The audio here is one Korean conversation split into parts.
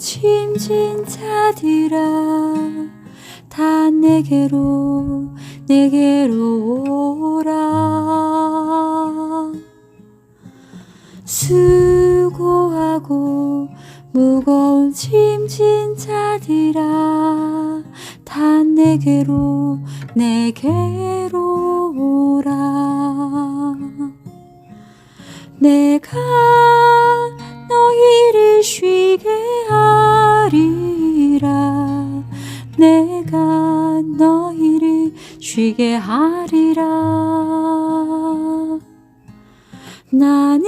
짐진 자들아 다 내게로 내게로 오라. 수고하고 무거운 짐진 자들아 다 내게로 내게로 오라. 내가 쉬게 하리라. 내가 너희를 쉬게 하리라. 나는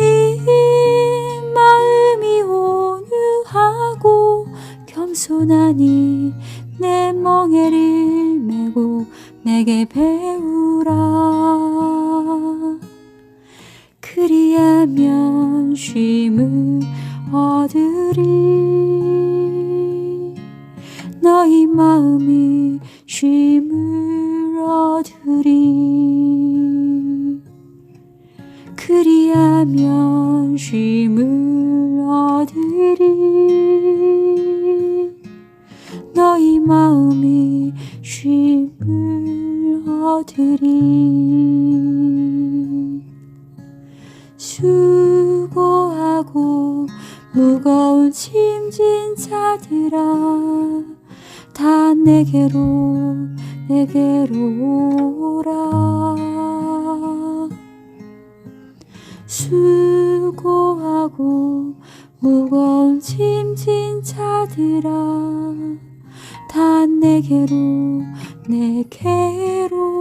마음이 온유하고 겸손하니 내 멍에를 메고 내게 배우라. 그리하면 쉼을 얻으리 너희 마음이 쉼을 얻으리. 그리하면 쉼을 얻으리. 너희 마음이 쉼을 얻으리. 수고하고 무거운 짐진 자들아 다 내게로 내게로 오라. 수고하고 무거운 짐진 자들아 다 내게로 내게로